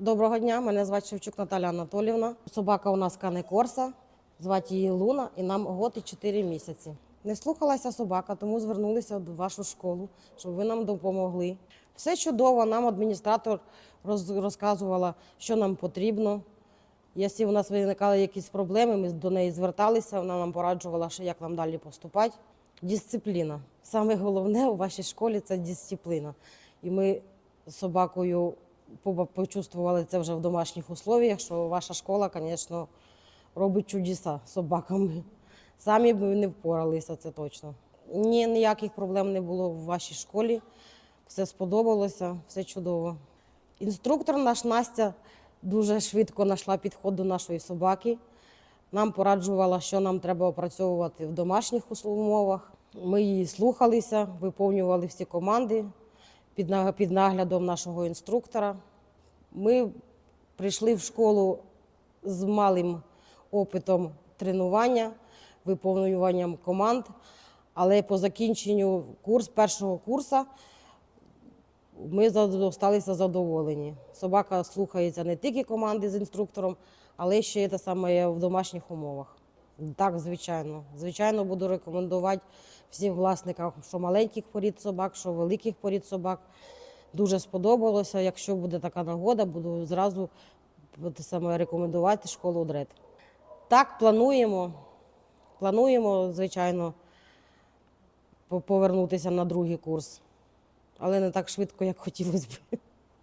Доброго дня, мене звати Шевчук Наталя Анатолівна. Собака у нас Кане Корса, звати її Луна, і нам год і 4 місяці. Не слухалася собака, тому звернулися в вашу школу, щоб ви нам допомогли. Все чудово, нам адміністратор роз- розказувала, що нам потрібно. Якщо у нас виникали якісь проблеми, ми до неї зверталися, вона нам пораджувала, що як нам далі поступати. Дисципліна. Саме головне у вашій школі це дисципліна. І ми з собакою почувствували це вже в домашніх условіях, що ваша школа, звісно, робить чудеса з собаками. Самі б не впоралися, це точно. Ні, ніяких проблем не було в вашій школі. Все сподобалося, все чудово. Інструктор наш Настя дуже швидко знайшла підход до нашої собаки. Нам пораджувала, що нам треба опрацьовувати в домашніх умовах. Ми її слухалися, виповнювали всі команди під наглядом нашого інструктора. Ми прийшли в школу з малим опитом тренування, виповнюванням команд, але по закінченню курс, першого курсу ми залишилися задоволені. Собака слухається не тільки команди з інструктором, але ще й те саме в домашніх умовах. Так, звичайно. Звичайно, буду рекомендувати всім власникам, що маленьких порід собак, що великих порід собак. Дуже сподобалося. Якщо буде така нагода, буду зразу саме рекомендувати школу дред. Так, плануємо. Плануємо, звичайно, повернутися на другий курс, але не так швидко, як хотілося б.